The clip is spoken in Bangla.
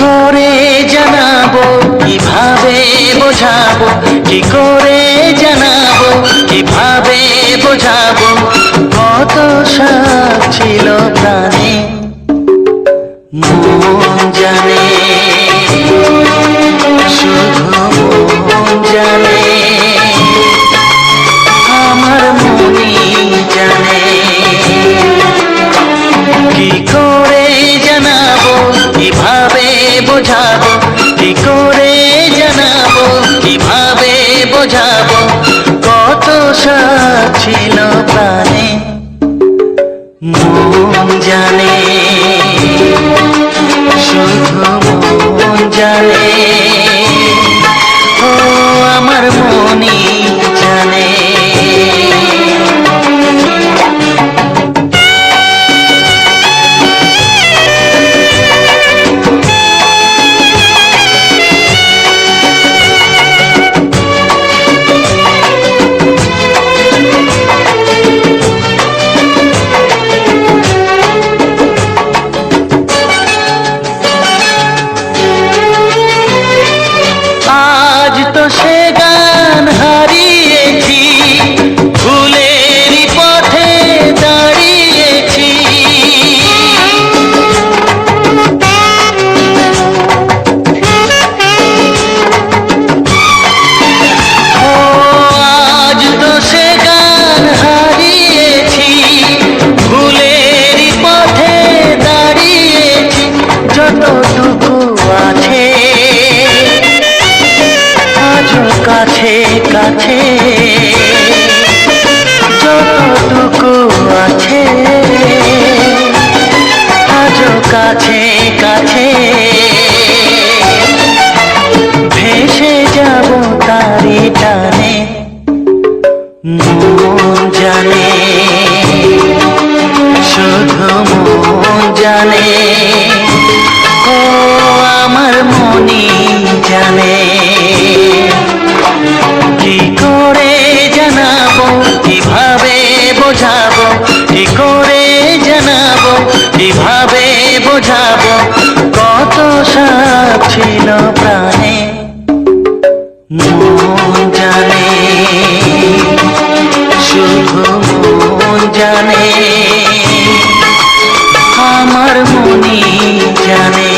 করে জানাব, কীভাবে বোঝাবো, কি করে জানাব, কীভাবে বোঝাবো? কত সাপ ছিল প্রাণে, মন জানে, শুধু মন জানে। বোঝাবো? কি করে জানাব? কীভাবে বোঝাবো? কত ছিল প্রাণে? মন জানে। শুধু মন জানে। sé কাছে যতটুকু আছে, আজও কাছে কাছে। ভেসে যাব তারি টানে, মন জানে। শুধু মন জানে। ও আমার মনি জানে। বোঝাবো কত সাপ ছিল প্রাণে। মন জানে শুধু মন জানে। আমার মনি জানে।